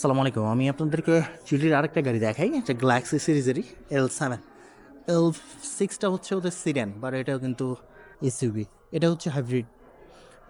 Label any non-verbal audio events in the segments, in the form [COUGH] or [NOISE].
সালাম আলাইকুম। আমি আপনাদেরকে চিলির আরেকটা গাড়ি দেখাই, এটা গ্যালাক্সি সিরিজেরই এল সেভেন এল সিক্সটা হচ্ছে ওদের সিডেন বাট এটাও কিন্তু এসইউবি এটা হচ্ছে হাইব্রিড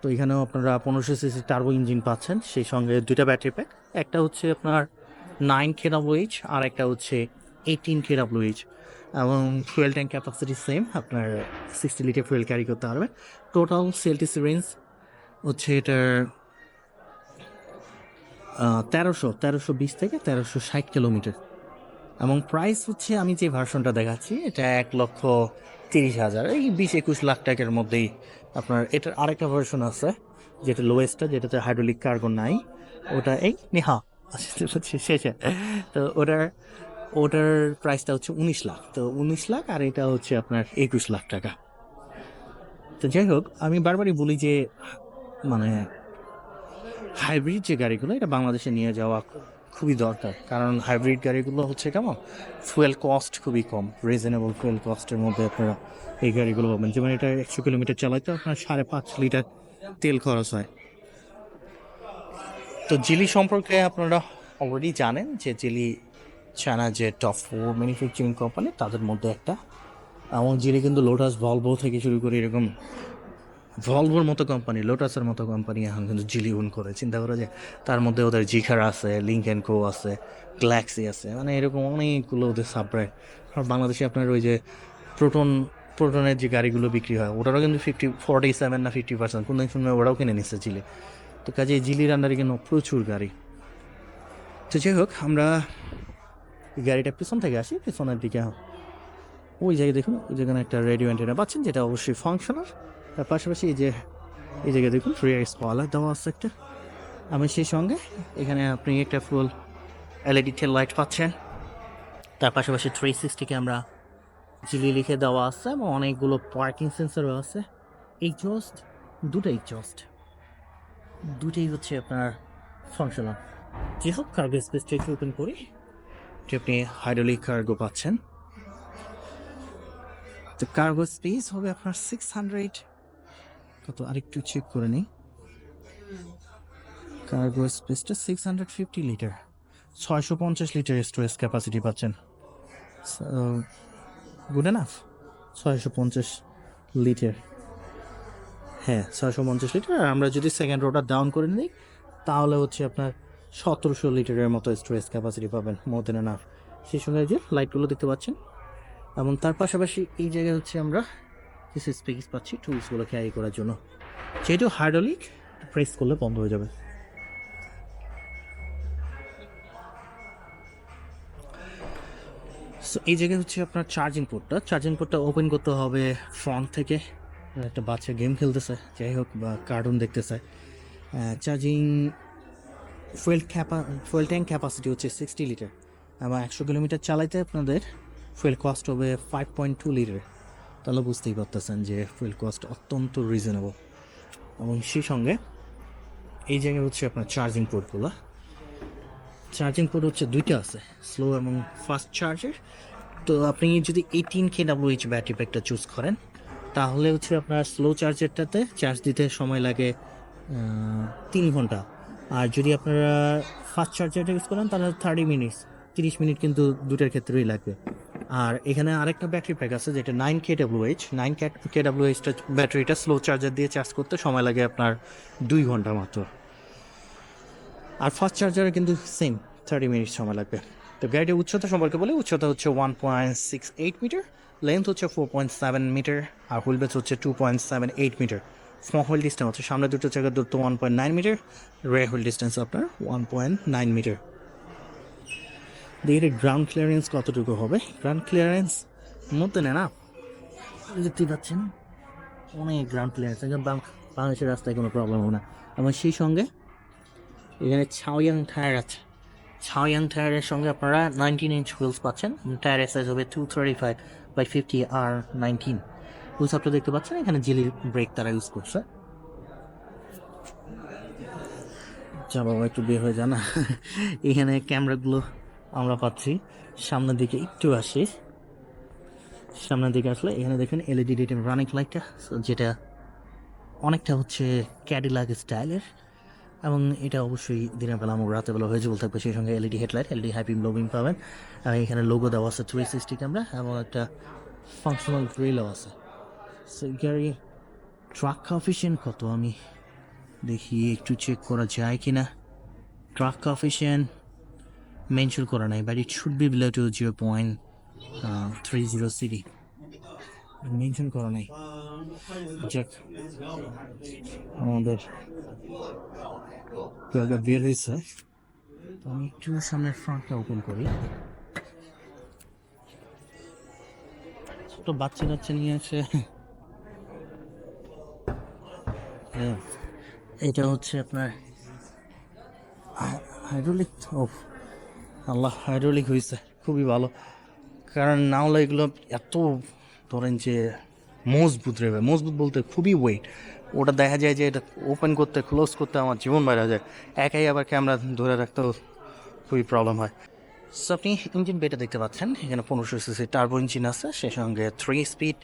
তো এখানেও আপনারা পনেরোশো সিসি টার্বো ইঞ্জিন পাচ্ছেন, সেই সঙ্গে দুইটা ব্যাটারি প্যাক একটা হচ্ছে আপনার নাইন কে এইচ আর একটা হচ্ছে এইটিন কে এইচ এবং ফুয়েল ট্যাঙ্ক ক্যাপাসিটি সেম আপনার সিক্সটি লিটার ফুয়েল ক্যারি করতে পারবে টোটাল সেলটিস রেঞ্জ হচ্ছে এটার তেরোশো তেরোশো বিশ থেকে তেরোশো ষাট কিলোমিটার। এবং প্রাইস হচ্ছে, আমি যে ভার্সনটা দেখাচ্ছি, এটা এক লক্ষ তিরিশ হাজার। এই বিশ একুশ লাখ টাকার মধ্যেই আপনার এটার আরেকটা ভার্সন আছে, যেটা লোয়েস্টটা যেটাতে হাইড্রোলিক কার্গো নাই। ওটা এই নেহা, শেষে। তো ওটার ওটার প্রাইসটা হচ্ছে উনিশ লাখ। তো উনিশ লাখ আর এটা হচ্ছে আপনার একুশ লাখ টাকা। তো যাই হোক, আমি বারবারই বলি যে মানে হাইব্রিড যে গাড়িগুলো, এটা বাংলাদেশে নিয়ে যাওয়া খুবই দরকার। কারণ হাইব্রিড গাড়িগুলো হচ্ছে কেমন? ফুয়েল কস্ট খুবই কম রিজনেবল ফুয়েল কস্টের মধ্যে আপনারা এই গাড়িগুলো পাবেন। যেমন এটা একশো কিলোমিটার চালাইতে আপনার সাড়ে পাঁচ লিটার তেল খরচ হয়। তো জিলি সম্পর্কে আপনারা অলরেডি জানেন যে জিলি চায়না যে টপ ফোর ম্যানুফ্যাকচারিং কোম্পানি তাদের মধ্যে একটা। এবং জিলি কিন্তু লোটাস ভলভো থেকে শুরু করে এরকম ভলভোর মতো কোম্পানি লোটাসের মতো কোম্পানি এখন কিন্তু জিলি ওন করে। চিন্তা করে যে তার মধ্যে ওদের জিখার আছে লিঙ্ক অ্যান্ড কো আছে গ্ল্যাক্সি আছে মানে এরকম অনেকগুলো ওদের সাবব্র্যান্ড। আর বাংলাদেশে আপনার ওই যে প্রোটন প্রোটনের যে গাড়িগুলো বিক্রি হয়, ওটারও কিন্তু ফিফটি ফর্টি সেভেন না ফিফটি পার্সেন্ট কোন সময় ওরাও কিনে নিচ্ছে জিলি। তো কাজে জিলির আন্ডারে কিন্তু প্রচুর গাড়ি। তো যাই হোক, আমরা গাড়িটা পিছন থেকে আসি, পিছনের দিকে ওই জায়গায় দেখুন, ওই যেখানে একটা রেডিও অ্যান্টেনা পাচ্ছেন, যেটা অবশ্যই ফাংশনাল তার পাশাপাশি এই যে, এই জায়গায় দেখুন রিয়ার স্পলার দেওয়া আছে একটা আমি সেই সঙ্গে এখানে আপনি একটা ফুল এলইডি টেল লাইট পাচ্ছেন। তার পাশাপাশি থ্রি সিক্সটি ক্যামেরা জিলি লিখে দেওয়া আছে এবং অনেকগুলো পার্কিং সেন্সারও আছে। এই জস্ট দুটাই জস্ট দুটাই হচ্ছে আপনার ফাংশনাল যে হোক কার্গো স্পেসটা একটু ওপেন করি। যে আপনি হাইড্রোলিক কার্গো পাচ্ছেন। তো কার্গো স্পেস হবে আপনার সিক্স হান্ড্রেড কত? আরেকটু চেক করে নিই। কার্গো স্পেসটা সিক্স হান্ড্রেড ফিফটি লিটার ছয়শো পঞ্চাশ লিটার স্টোরেজ ক্যাপাসিটি পাচ্ছেন। গুড এনাফ ছয়শো পঞ্চাশ লিটার হ্যাঁ ছয়শো পঞ্চাশ লিটার আর আমরা যদি সেকেন্ড রোটা ডাউন করে নিই, তাহলে হচ্ছে আপনার সতেরোশো লিটারের মতো স্টোরেজ ক্যাপাসিটি পাবেন। মোর দেন এনাফ সেই সঙ্গে যে লাইটগুলো দেখতে পাচ্ছেন। এবং তার পাশাপাশি এই জায়গায় হচ্ছে আমরা কিছু স্পেস পাচ্ছি টুলসগুলো ক্যারি করার জন্য। যেহেতু হাইড্রোলিক প্রেস করলে বন্ধ হয়ে যাবে। সো এই জায়গায় হচ্ছে আপনার চার্জিং পোর্টটা চার্জিং পোর্টটা ওপেন করতে হবে ফ্রন্ট থেকে। একটা বাচ্চা গেম খেলতেছে, যাই হোক, বা কার্টুন দেখতেছে। Charging fuel Kappa fuel tank capacity হচ্ছে সিক্সটি লিটার এবং একশো কিলোমিটার চালাইতে আপনাদের ফুয়েল কস্ট হবে ফাইভ পয়েন্ট টু লিটার তাহলে বুঝতেই পারতেছেন যে ফুয়েল কস্ট অত্যন্ত রিজনেবল এবং সেই সঙ্গে এই জায়গায় হচ্ছে আপনার চার্জিং পোর্টগুলো চার্জিং পোর্ট হচ্ছে দুইটা আছে স্লো এবং ফাস্ট চার্জার তো আপনি যদি eighteen K W H battery প্যাকটা চুজ করেন, তাহলে হচ্ছে আপনার স্লো চার্জারটাতে চার্জ দিতে সময় লাগে তিন ঘণ্টা। আর যদি আপনারা ফাস্ট চার্জারটা ইউজ করেন, তাহলে থার্টি মিনিটস তিরিশ মিনিট কিন্তু দুটার ক্ষেত্রেই লাগবে। আর এখানে আরেকটা ব্যাটারি প্যাক আছে যেটা nine K W H nine K ডাব্লিউএইচটা ব্যাটারিটা স্লো চার্জার দিয়ে চার্জ করতে সময় লাগে আপনার দুই ঘণ্টা মাত্র। আর ফাস্ট চার্জারে কিন্তু সেম থার্টি মিনিট সময় লাগবে। তো গাড়িটির উচ্চতা সম্পর্কে বলে, উচ্চতা হচ্ছে one point six eight metre length হচ্ছে ফোর পয়েন্ট সেভেন মিটার আর হুইল বেস হচ্ছে two point seven eight metre front wheel distance হচ্ছে, সামনে দুটো জায়গার দূরত্ব one point nine metre rear wheel distance আপনার ওয়ান পয়েন্ট নাইন মিটার দেখি গ্রাউন্ড ক্লিয়ারেন্স কতটুকু হবে? গ্রাউন্ড ক্লিয়ারেন্স মধ্যে নেয় না দেখতেই পাচ্ছেন অনেক গ্রাউন্ড ক্লিয়ারেন্স একদম বাংলাদেশের রাস্তায় কোনো প্রবলেম হবে না। এবং সেই সঙ্গে এখানে ছাওয়াং টায়ার আছে। ছাওয়াং টায়ারের সঙ্গে আপনারা নাইনটিন ইঞ্চ হুইলস পাচ্ছেন। টায়ারের সাইজ হবে two thirty five by fifty R nineteen wheels আপনি দেখতে পাচ্ছেন এখানে জেলির ব্রেক তারা ইউজ করছে। যা বাবা একটু বের হয়ে জানা এখানে ক্যামেরাগুলো আমরা পাচ্ছি। সামনের দিকে একটু আসি। সামনের দিকে আসলে এখানে দেখেন এলইডি ডিটেম রানিং লাইটটা যেটা অনেকটা হচ্ছে ক্যাডিলাক স্টাইলের এবং এটা অবশ্যই দিনের বেলা আমার রাতের বেলা ভেজিবল থাকবে। সেই সঙ্গে LED headlight LED high beam low beam পাবেন। আর এখানে লোগো দেওয়া আছে থ্রি সিক্সটি ক্যামেরা এবং একটা ফাংশনাল গ্রিলও আছে। সো গাড়ি ট্রাক অফিসিয়েন্ট কত? আমি দেখি, একটু চেক করা যায় কি না ট্রাক অফিসিয়েন্ট মেনশন করা নাই but it should be below two zero point three zero CD mention করা নাই। যাক আমাদের বের হয়েছে। তো আমি একটু সামনের ফ্রন্টটা ওপেন করি। ছোট বাচ্চা কাচ্চা নিয়ে আসে হ্যাঁ, এটা হচ্ছে আপনার হাইড্রোলিক ও আল্লাহ হাইড্রোলিক হয়েছে খুবই ভালো। কারণ না হলে এগুলো এত, ধরেন যে মজবুত রেবে মজবুত বলতে খুবই ওয়েট ওটা দেখা যায় যে এটা ওপেন করতে ক্লোজ করতে আমার জীবন বাইরে যায়। একাই আবার ক্যামেরা ধরে রাখতেও খুবই প্রবলেম হয়। সো আপনি ইঞ্জিন বেটা দেখতে পাচ্ছেন, এখানে পনেরোশো সিসি টার্বো ইঞ্জিন আছে, সেই সঙ্গে three speed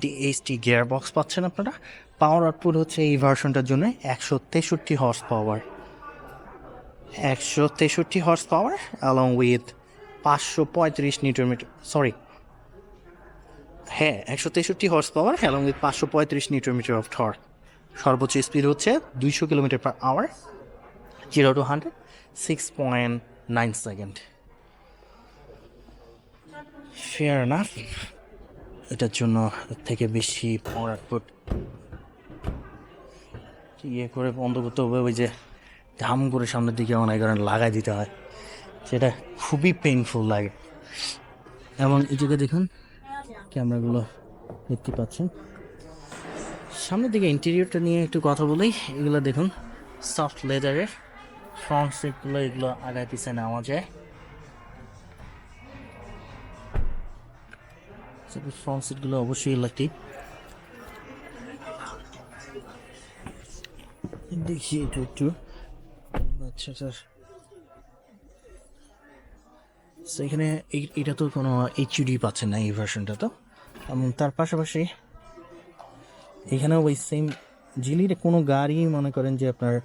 DHT gear box পাচ্ছেন আপনারা। পাওয়ার আউটপুট হচ্ছে এই ভার্সনটার জন্য একশো তেষট্টি হর্স পাওয়ার একশো তেষট্টি হর্স পাওয়ার অ্যালং উইথ পাঁচশো পঁয়ত্রিশ নিউটন মিটার সরি হ্যাঁ একশো তেষট্টি হর্স পাওয়ার অ্যালং উইথ পাঁচশো পঁয়ত্রিশ নিউটন মিটার অফ থর সর্বোচ্চ স্পিড হচ্ছে দুইশো kilometre per hour zero two hundred six point nine second fair না এটার জন্য থেকে বেশি পাওয়ার আউটপুট ইয়ে করে বন্ধ করতে হবে? ওই যে ধাম করে সামনের দিকে অনেক কারণে লাগাই দিতে হয়। সেটা খুবই পেইনফুল লাগে। এবং এই জায়গায় দেখুন, ক্যামেরাগুলো দেখতে পাচ্ছেন। সামনের দিকে ইন্টেরিয়রটা নিয়ে একটু কথা বলি। এগুলো দেখুন সফট লেদারের ফ্রন্ট সিটগুলো এগুলো আগায় পিছিয়ে নেওয়া যায়। ফ্রন্ট সিটগুলো অবশ্যই ইলেকট্রিক দেখি একটু একটু। আচ্ছা স্যার। এই- এটা তো কোনো এইচডি পাচ্ছেন না এই ভার্সনটা তো। তার পাশাপাশি এখানে ওই সেম জিলির কোনো গাড়ি মনে করেন যে আপনার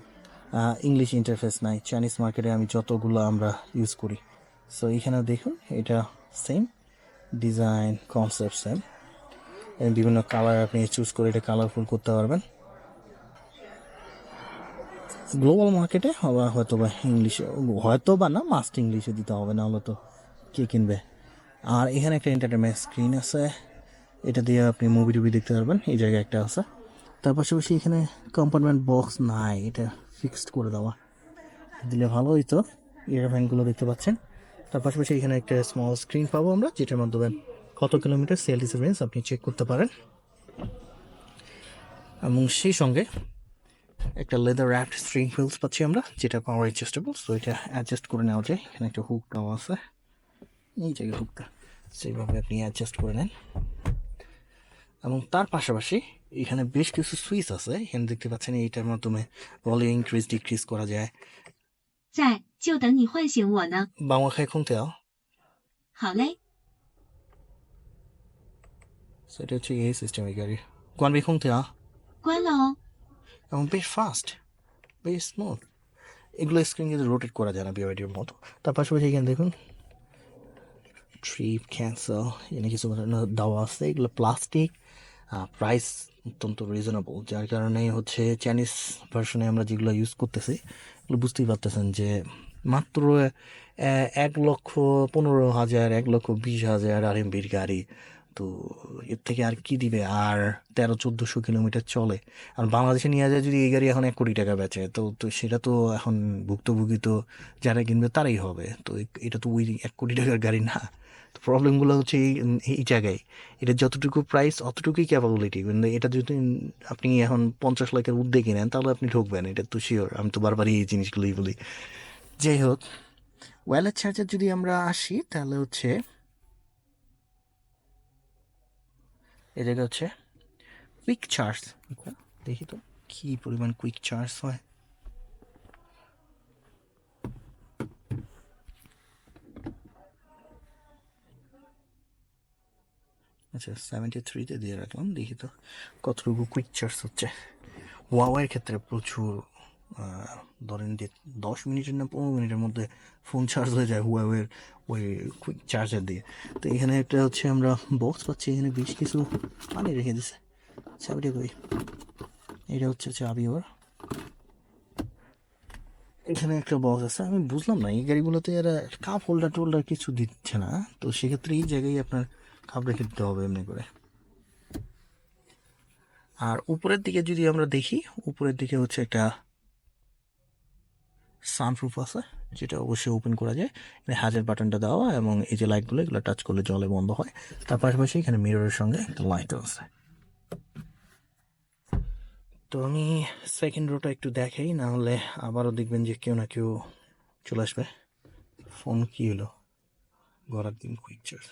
ইংলিশ ইন্টারফেস নাই। চাইনিজ মার্কেটে আমি যতগুলো আমরা ইউজ করি। সো এখানে দেখুন, এটা সেম ডিজাইন কনসেপ্ট সেম বিভিন্ন কালার আপনি চুজ করে এটা কালারফুল করতে পারবেন। গ্লোবাল মার্কেটে হয়তো বা ইংলিশে হয়তো বা না মাস্ট ইংলিশে দিতে হবে না হলে তো কে কিনবে? আর এখানে একটা এন্টারটেনমেন্ট স্ক্রিন আছে, এটা দিয়ে আপনি মুভি টুভি দেখতে পারবেন, এই জায়গায় একটা আছে। তার পাশাপাশি এখানে কম্পার্টমেন্ট বক্স নাই, এটা ফিক্সড করে দেওয়া। দিলে ভালো হইতো ইয়ারফ্যানগুলো দেখতে পাচ্ছেন। তার পাশাপাশি এখানে একটা স্মল স্ক্রিন পাবো আমরা, যেটার মাধ্যমে কত কিলোমিটার সেল রেঞ্জ আপনি চেক করতে পারেন। এবং সেই সঙ্গে একটা লেদার র্যাপড স্ট্রিং হুইলস পাচ্ছি আমরা যেটা পাওয়ার অ্যাডজাস্টেবল সো এটা অ্যাডজাস্ট করে নেওয়া যায় এখানে একটা হুক দেওয়া আছে এই জায়গায় হুকটা সেইভাবে আপনি অ্যাডজাস্ট করে নেন এবং তার পাশাপাশি এখানে বেশ কিছু সুইচ আছে এখানে দেখতে পাচ্ছেন এইটার মাধ্যমে ভলিউম ইনক্রিজ ডিক্রিজ করা যায় 在，就等你唤醒我呢。 বাংলা খাই খুনতে 好嘞， সেটা হচ্ছে এই সিস্টেম এই গাড়ি কোয়ানবি খুনতে 关了哦。 এবং বেশ ফাস্ট বেশ স্মুথ এগুলো স্ক্রিন কিন্তু রোটেট করা যায় না বিওয়াইডির মতো। তার পাশাপাশি এখানে দেখুন ট্রিপ ক্যান্সেল এনে কিছু দেওয়া আছে। এগুলো প্লাস্টিক প্রাইস অত্যন্ত রিজনেবল যার কারণে হচ্ছে চাইনিজ ভার্সনে আমরা যেগুলো ইউজ করতেছি, এগুলো বুঝতেই পারতেছেন যে মাত্র এক লক্ষ পনেরো হাজার, এক লক্ষ বিশ হাজার আর এমবির গাড়ি তো এর থেকে আর কি দিবে? আর তেরো, চোদ্দোশো কিলোমিটার চলে। আর বাংলাদেশে নিয়ে যায় যদি এই গাড়ি এখন এক কোটি টাকা বেচে, তো তো সেটা তো এখন ভুক্তভোগী তো যারা কিনবে তারাই হবে। তো এটা তো ওই এক কোটি টাকার গাড়ি না। তো প্রবলেমগুলো হচ্ছে এই এই জায়গায়। এটা যতটুকু প্রাইস অতটুকুই ক্যাপাবিলিটি কিন্তু এটা যদি আপনি এখন পঞ্চাশ লাখের উদ্যোগ কিনেন, তাহলে আপনি ঢুকবেন এটা তো শিওর আমি তো বারবারই এই জিনিসগুলোই বলি। যাই হোক ওয়ালেট চার্জার যদি আমরা আসি, তাহলে হচ্ছে এই জায়গা হচ্ছে কুইক চার্জ দেখি তো কি পরিমাণ কুইক চার্জ হয়। আচ্ছা সেভেন্টি থ্রিতে দিয়ে রাখলাম। দেখি তো কতটুকু কুইক চার্জ হচ্ছে। ওয়াওয়ের ক্ষেত্রে প্রচুর ধরেন যে দশ মিনিটের না পনেরো মিনিটের মধ্যে ফোন চার্জ হয়ে যায় হুয়াওয়ের ওই কুইক চার্জার দিয়ে। তো এখানে একটা হচ্ছে আমরা বক্স পাচ্ছি, এখানে বেশ কিছু পানি রেখে দিছে। চাবিটা কই? এটা হচ্ছে চাবি ওর এখানে একটা বক্স আছে, আমি বুঝলাম না, এই গাড়িগুলোতে এরা কাপ হোল্ডার টোল্ডার কিছু দিচ্ছে না, তো সেক্ষেত্রে এই জায়গায় আপনার কাপ রেখে দিতে হবে এমনি করে। আর উপরের দিকে যদি আমরা দেখি, উপরের দিকে হচ্ছে একটা সানপ্রুফ আছে, যেটা অবশ্যই ওপেন করা যায়। এখানে হাজার বাটনটা দেওয়া এবং এই যে লাইটগুলো এগুলো টাচ করলে জলে বন্ধ হয়। তার পাশাপাশি এখানে মিররের সঙ্গে একটা লাইটও আছে। তো আমি সেকেন্ড রোটা একটু দেখাই, না হলে আবারও দেখবেন যে কেউ না কেউ চলে আসবে। ফোন কি হলো? গড়ার দিন কুইক চার্জ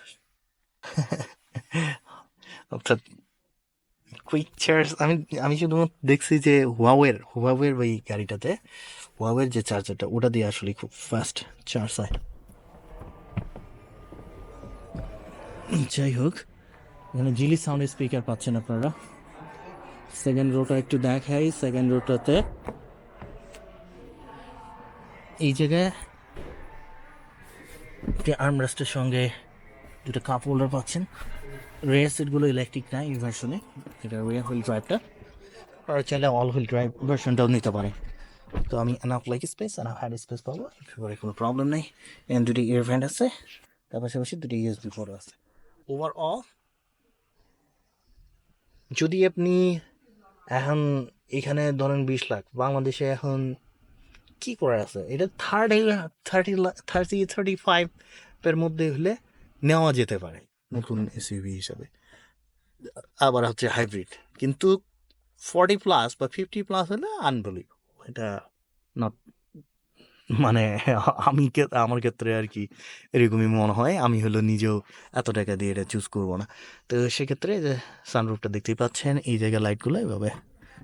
[LAUGHS] অর্থাৎ কুইক চার্জ আমি আমি শুধুমাত্র দেখছি যে হুয়াওয়ের হুয়াওয়ের ওই গাড়িটাতে হুয়াওয়ের যে চার্জারটা ওটা দিয়ে আসলে খুব ফাস্ট চার্জ হয়। যাই হোক এখানে জিলি সাউন্ড স্পিকার পাচ্ছেন আপনারা। সেকেন্ড রোটা একটু দেখাই সেকেন্ড রোটাতে এই জায়গায় একটি আর্মরেস্টের সঙ্গে দুটো কাপ হোল্ডার পাচ্ছেন। রেয়ার সিটগুলো ইলেকট্রিক না এই ভার্সনে এটা রেয়ার হুইল ড্রাইভটা আর চাইলে অল হুইল ড্রাইভ ভার্সনটাও নিতে পারে। তো আমি enough like space enough head space পাবো একেবারে কোনো প্রবলেম নেই। এখানে দুটি ফ্যান্ড আছে, তার পাশাপাশি দুটি ইউএসবি ফোরও আছে। ওভারঅল যদি আপনি এখন এখানে ধরেন বিশ লাখ, বাংলাদেশে এখন কি করার আছে? এটা থার্টি থার্টি থার্টি থার্টি ফাইভের মধ্যে হলে নেওয়া যেতে পারে, নতুন এসইউভি হিসাবে। আবার হচ্ছে হাইব্রিড কিন্তু ফর্টি প্লাস বা ফিফটি প্লাস হলে আনবলিভ এটা নট মানে আমি আমার ক্ষেত্রে আর কি এরকমই মনে হয়। আমি হলো নিজেও এত টাকা দিয়ে এটা চুজ করব না। তো সেক্ষেত্রে যে সানরুফটা দেখতেই পাচ্ছেন, এই জায়গায় লাইটগুলো এভাবে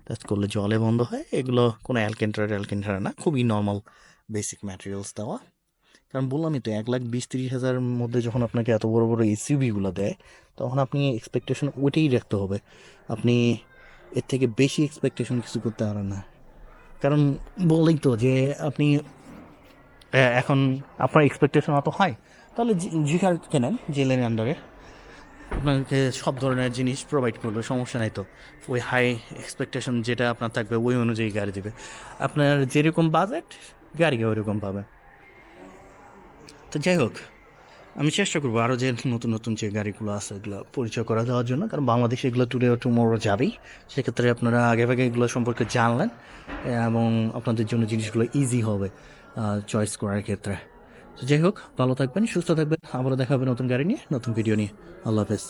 টাচ করলে জলে বন্ধ হয়। এগুলো কোনো অ্যালকেন্টার অ্যালকেন্টার না, খুবই নর্মাল বেসিক ম্যাটেরিয়ালস দেওয়া। কারণ বললামই তো, এক লাখ বিশ তিরিশ হাজারের মধ্যে যখন আপনাকে এত বড় বড় এসইউভিগুলো দেয়, তখন আপনি এক্সপেকটেশন ওইটাই রাখতে হবে। আপনি এর থেকে বেশি এক্সপেকটেশন কিছু করতে পারেন না। কারণ বললেই তো যে আপনি এখন আপনার এক্সপেকটেশন অত হয় তাহলে জিকার কেনেন জেলের আন্ডারে আপনাকে সব ধরনের জিনিস প্রোভাইড করবে, সমস্যা নাই তো। ওই হাই এক্সপেকটেশন যেটা আপনার থাকবে, ওই অনুযায়ী গাড়ি দেবে। আপনার যেরকম বাজেট গাড়ি ওইরকম পাবে। তো যাই হোক আমি চেষ্টা করব আরও যে নতুন নতুন যে গাড়িগুলো আছে, এগুলো পরিচয় করা দেওয়ার জন্য। কারণ বাংলাদেশে এগুলো টুডে টুমোরও যাবেই। সেক্ষেত্রে আপনারা আগে ভাগে এগুলো সম্পর্কে জানলেন, এবং আপনাদের জন্য জিনিসগুলো ইজি হবে চয়েস করার ক্ষেত্রে। তো যাই হোক, ভালো থাকবেন, সুস্থ থাকবেন। আবারও দেখা হবে নতুন গাড়ি নিয়ে, নতুন ভিডিও নিয়ে। আল্লাহ হাফেজ।